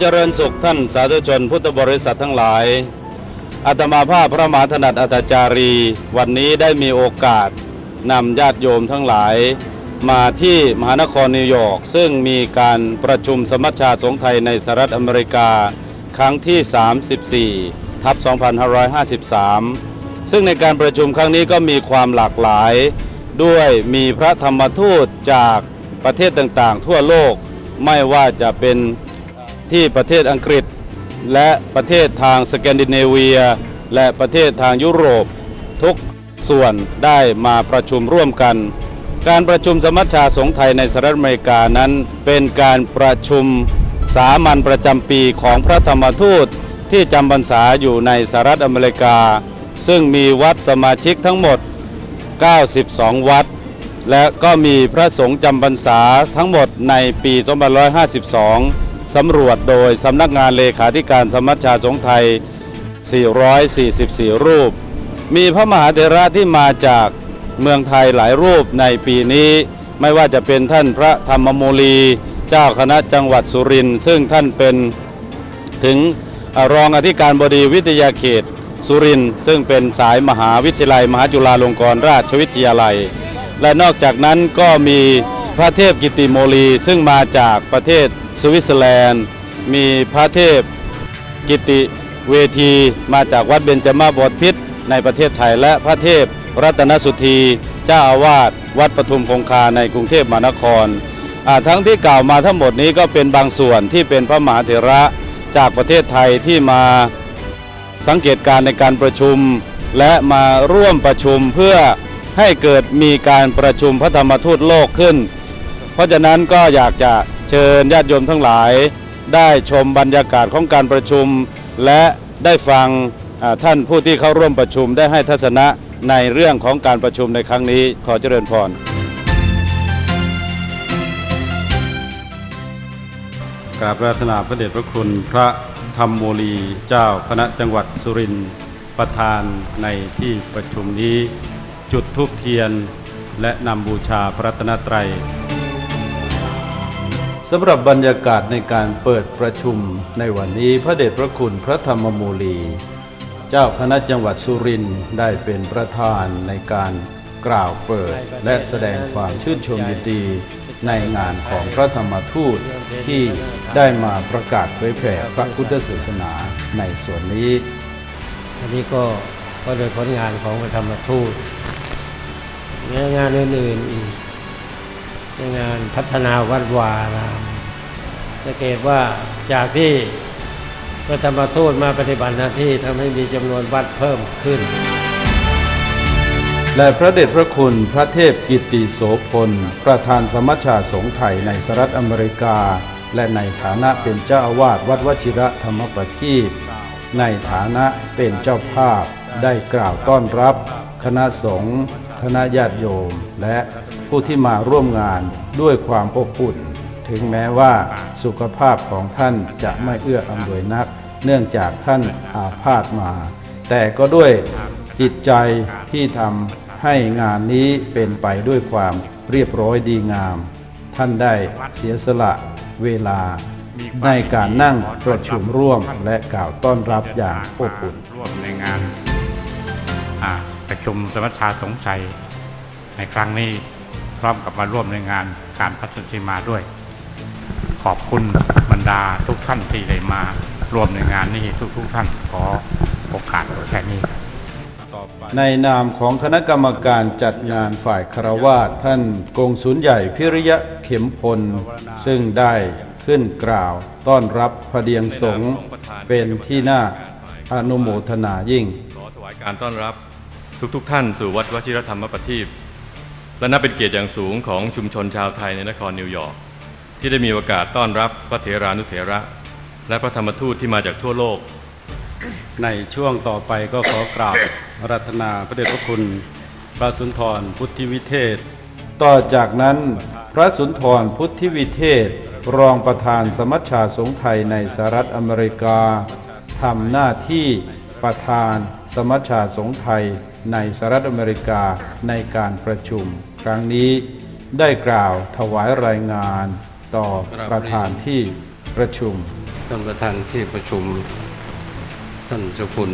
เจริญสุขท่านสาธุชนพุทธบริษัททั้งหลายอาตมาภาพพระมหาถนัดอัตจารี วันนี้ได้มีโอกาสนำญาติโยมทั้งหลาย มาที่มหานครนิวยอร์กซึ่งมีการประชุมสมัชชาสงฆ์ไทยในสหรัฐอเมริกา ครั้งที่ 34 ทับ 2553 ซึ่งในการประชุมครั้งนี้ก็มีความหลากหลาย ด้วยมีพระธรรมทูตจากประเทศต่างๆ ทั่วโลกไม่ว่าจะเป็น ที่ประเทศอังกฤษ และประเทศทางสแกนดิเนเวีย และประเทศทางยุโรป ทุกส่วนได้มาประชุมร่วมกัน การประชุมสมัชชาสงฆ์ไทยในสหรัฐอเมริกานั้น เป็นการประชุมสามัญประจำปีของพระธรรมทูตที่จำพรรษาอยู่ในสหรัฐอเมริกา ซึ่งมีวัดสมาชิกทั้งหมด 92 วัด และก็มีพระสงฆ์จำพรรษาทั้งหมดในปี 2552 สำรวจโดยสำนักงานเลขาธิการสมัชชาสงฆ์ไทย 444 รูป มีพระมหาเถระที่มาจากเมืองไทยหลายรูปในปีนี้ ไม่ว่าจะเป็นท่านพระธรรมโมลีเจ้าคณะจังหวัดสุรินทร์ซึ่งท่านเป็นถึงรองอธิการบดีวิทยาเขตสุรินทร์ซึ่งเป็นสายมหาวิทยาลัย มหาจุฬาลงกรณราชวิทยาลัย และนอกจากนั้นก็มีพระเทพกิติโมลีซึ่งมาจากประเทศ สวิตเซอร์แลนด์ มีพระเทพ กิติเวทีมาจากวัดเบญจมาบพิตรในประเทศไทย และพระเทพรัตนสุธีเจ้าอาวาสวัดปทุมคงคาในกรุงเทพมหานคร ทั้งที่กล่าวมาทั้งหมดนี้ก็เป็นบางส่วนที่เป็นพระมหาเถระจากประเทศไทยที่มาสังเกตการณ์ในการประชุม และมาร่วมประชุมเพื่อให้เกิดมีการประชุมพระธรรมทูตโลกขึ้น เพราะฉะนั้นก็อยากจะ ชิญญาติโยมทั้งหลาย ได้ชมบรรยากาศของการประชุม และได้ฟังท่านผู้ที่เข้าร่วมประชุมได้ให้ทัศนะในเรื่องของการประชุมในครั้งนี้ขอเจริญพรกราบราธนาพระเดชพระคุณพระธรรมโมลีเจ้าคณะจังหวัดสุรินทร์ประธานในที่ประชุมนี้ จุดธูปเทียนและนำบูชาพระรัตนตรัย สำหรับบรรยากาศในการเปิดประชุมในวันนี้พระเดชพระคุณพระธรรมโมลี เจ้าคณะจังหวัดสุรินทร์ได้เป็นประธานในการกล่าวเปิดและแสดงความชื่นชมยินดีในงานของพระธรรมทูตที่ได้มาประกาศเผยแผ่พระพุทธศาสนาในส่วนนี้ อันนี้ก็ก็โดยผลงานของพระธรรมทูตงานอื่นๆอีก ในงานพัฒนาวัดวาอารามสังเกตว่าจากที่พระธรรมทูตมาปฏิบัติหน้าที่ทำให้มีจำนวนวัดเพิ่มขึ้น และพระเดชพระคุณพระเทพกิติโสพล ประธานสมัชชาสงฆ์ไทยในสหรัฐอเมริกา และในฐานะเป็นเจ้าอาวาสวัดวชิระธรรมประทีปในฐานะเป็นเจ้าภาพได้กล่าวต้อนรับ คณะสงฆ์คณะญาติโยม และ ผู้ที่มาร่วมงานด้วยความอบอุ่น ถึงแม้ว่าสุขภาพของท่านจะไม่เอื้ออำนวยนัก เนื่องจากท่านอาพาธมา แต่ก็ด้วยจิตใจที่ทำให้งานนี้เป็นไปด้วยความเรียบร้อยดีงาม ท่านได้เสียสละเวลาในการนั่งประชุมร่วมและกล่าวต้อนรับอย่างอบอุ่นร่วมในงานประชุมสมัชชาสงฆ์ไทยในครั้งนี้ ร้อมกับมาร่วมในงานการพัฒนามาด้วย ขอบคุณบรรดาทุกท่านที่ได้มาร่วมในงานนี้ทุกๆท่านขอโอกาสแค่นี้ครับในนามของคณะกรรมการจัดงานฝ่ายคารวาสท่านกงศูนย์ใหญ่พิริยะเข็มพล ซึ่งได้ขึ้นกล่าว ต้อนรับพระเดียงสงฆ์เป็นที่น่าอนุโมทนายิ่ง ขอถวายการต้อนรับทุกๆทท่านสู่วัดวชิรธรรมประทีป และนับเป็นเกียรติอย่างสูงของชุมชนชาวไทยในนครนิวยอร์กที่ได้มีโอกาสต้อนรับพระเถรานุเถระ และพระธรรมทูตที่มาจากทั่วโลก ในช่วงต่อไปก็ขอกราบรัตนาพระเดชพระคุณ พระสุนทรพุทธิวิเทศ ต่อจากนั้นพระสุนทรพุทธิวิเทศ รองประธานสมัชชาสงฆ์ไทยในสหรัฐอเมริกาทำหน้าที่ประธานสมัชชาสงฆ์ไทยในสหรัฐอเมริกาในการประชุม ครั้งนี้ได้กล่าวถวายรายงานต่อประธานที่ประชุม ท่านประธานที่ประชุม ท่านเจ้าคุณ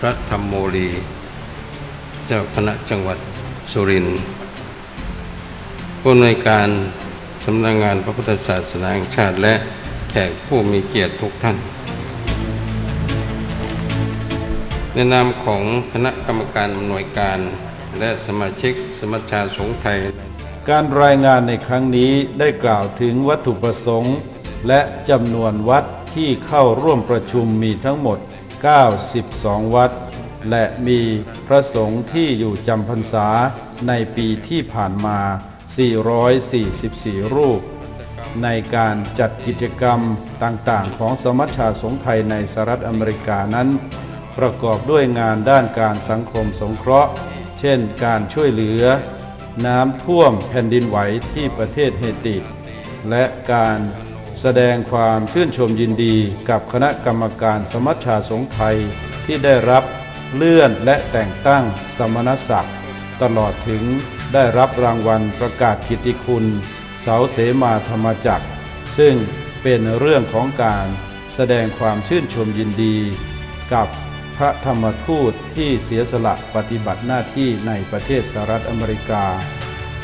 พระธรรมโมลี เจ้าคณะจังหวัดสุรินทร์ผู้ในวยการสำนักงานพระพุทธศาสนาแห่งชาติและแขกผู้มีเกียรติทุกท่าน ในนามของคณะกรรมการอำนวยการ และสมาชิกสมัชชาสงฆ์ไทย การรายงานในครั้งนี้ได้กล่าวถึงวัตถุประสงค์ และจำนวนวัดที่เข้าร่วมประชุมมีทั้งหมด 92 วัด และมีพระสงฆ์ที่อยู่จำพรรษาในปีที่ผ่านมา 444 รูป ในการจัดกิจกรรมต่างๆ ของสมัชชาสงฆ์ไทยในสหรัฐอเมริกานั้น ประกอบด้วยงานด้านการสังคมสงเคราะห์ เช่นการช่วยเหลือ น้ำท่วมแผ่นดินไหวที่ประเทศเฮติ และการแสดงความชื่นชมยินดีกับคณะกรรมการสมัชชาสงฆ์ไทยที่ได้รับเลื่อนและแต่งตั้งสมณศักดิ์ตลอดถึงได้รับรางวัลประกาศกิตติคุณ เสาเสมาธรรมจักร ซึ่งเป็นเรื่องของการแสดงความชื่นชมยินดี กับ พระธรรมทูตที่เสียสละปฏิบัติหน้าที่ในประเทศสหรัฐอเมริกา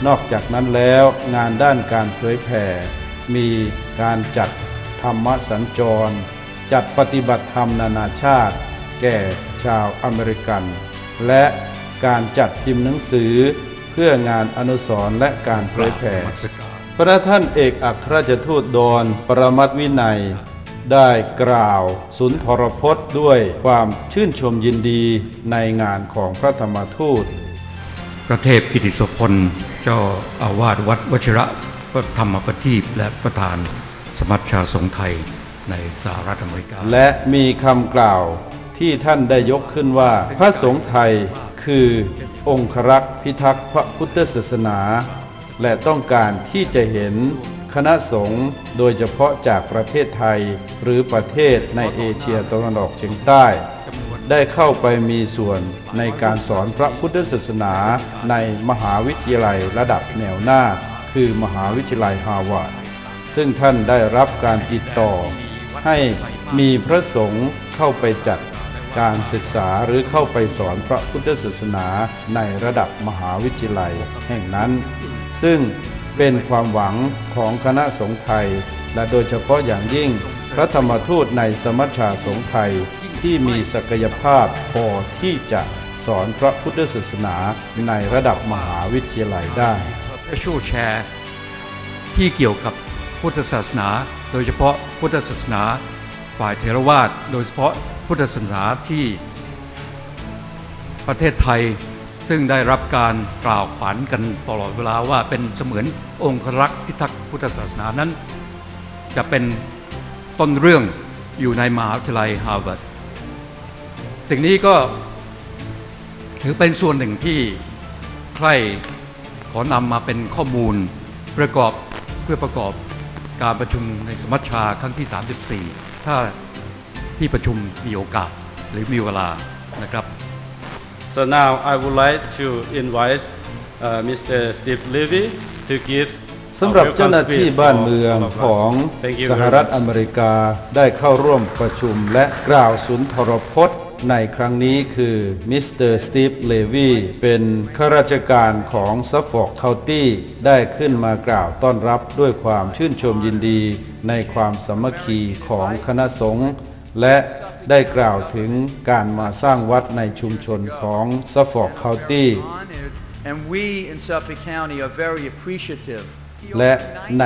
นอกจากนั้นแล้วงานด้านการเผยแผ่ มีการจัดธรรมสัญจร จัดปฏิบัติธรรมนานาชาติ แก่ชาวอเมริกัน และการจัดพิมพ์หนังสือเพื่องานอนุสรณ์และการเผยแผ่พระท่านเอกอัครราชทูตดอนปรมัตถ์วินัย ได้กล่าวสุนทรพจน์ด้วยความชื่นชมยินดีในงานของพระธรรมทูต พระเทพกิติโสพล เจ้าอาวาสวัดวชิระธรรมปทีปและประธานสมัชชาสงฆ์ไทยในสหรัฐอเมริกา และมีคำกล่าวที่ท่านได้ยกขึ้นว่าพระสงฆ์ไทยคือองครักษ์พิทักษ์พระพุทธศาสนา และต้องการที่จะเห็น คณะสงฆ์โดยเฉพาะจากประเทศไทยหรือประเทศในเอเชียตะวันออกเฉียงใต้ ได้เข้าไปมีส่วนในการสอนพระพุทธศาสนาในมหาวิทยาลัยระดับแนวหน้า คือมหาวิทยาลัยฮาวาดซึ่งท่านได้รับการติดต่อ ให้มีพระสงฆ์เข้าไปจัดการศึกษาหรือเข้าไปสอนพระพุทธศาสนาในระดับมหาวิทยาลัยแห่งนั้น ซึ่ง เป็นความหวังของคณะสงฆ์ไทย และโดยเฉพาะอย่างยิ่ง พระธรรมทูตในสมัชชาสงฆ์ไทยที่มีศักยภาพพอที่จะสอนพระพุทธศาสนาในระดับมหาวิทยาลัยได้ special share ที่เกี่ยวกับพุทธศาสนา โดยเฉพาะพุทธศาสนาฝ่ายเทรวาสโดยเฉพาะพุทธศาสนาที่ประเทศไทย ซึ่งได้รับการกล่าวขวัญกันตลอดเวลาว่าเป็นเสมือนองครักษ์พิทักษ์พุทธศาสนานั้น จะเป็นต้นเรื่องอยู่ในมหาวิทยาลัยฮาร์วาร์ดสิ่งนี้ก็ถือเป็นส่วนหนึ่งที่ใครขอนำมาเป็นข้อมูลประกอบเพื่อประกอบการประชุมในสมัชชาครั้งที่ 34 ถ้าที่ประชุมมีโอกาสหรือมีเวลานะครับ So now I would like to invite uh, Mr. Steve Levy to give สำหรับเจ้าหน้าที่บ้านเมืองของสหรัฐอเมริกาได้เข้าร่วมประชุมและกล่าวสุนทรพจน์ในครั้งนี้คือมิสเตอร์สตีฟเลวีเป็นข้าราชการของซัฟฟอกเคาน์ตี้ได้ขึ้นมากล่าวต้อนรับด้วยความชื่นชมยินดีในความสามัคคีของคณะสงฆ์และ ได้กล่าวถึงการมาสร้างวัดในชุมชนของซัฟฟอร์กเคานตี้และใน